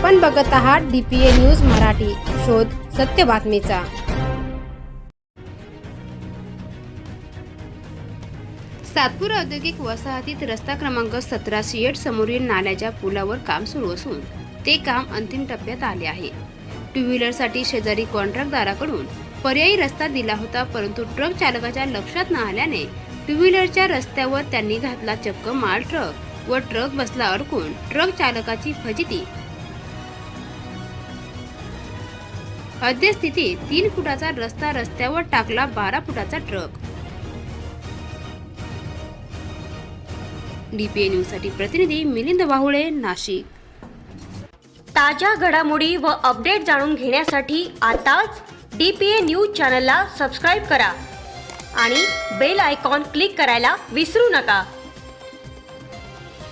आपण बघत आहात डीपीए न्यूज मराठी. शोध सत्य बातमीचा. सातपूर औद्योगिक वसाहतीत रस्ता क्रमांक सतरा सिएट समोरील नाल्याच्या पुलावर काम सुरू असून ते काम अंतिम टप्प्यात आले आहे. टू व्हीलरसाठी शेजारी कॉन्ट्रॅक्टदाराकडून पर्यायी रस्ता दिला होता परंतु ट्रक चालकाच्या लक्षात न आल्याने टू व्हीलरच्या रस्त्यावर त्यांनी घातला चक्क माल ट्रक व ट्रक बसला अडकून ट्रक चालकाची फजिती अद्यस्थितीत तीन फुटाचा रस्ता रस्त्यावर टाकला बारा फुटाचा ट्रक. डीपीए न्यूजसाठी प्रतिनिधी मिलिंद वाहुळे नाशिक. ताज्या घडामोडी व अपडेट जाणून घेण्यासाठी आताच डी पी ए न्यूज चॅनलला सबस्क्राईब करा आणि बेल आयकॉन क्लिक करायला विसरू नका.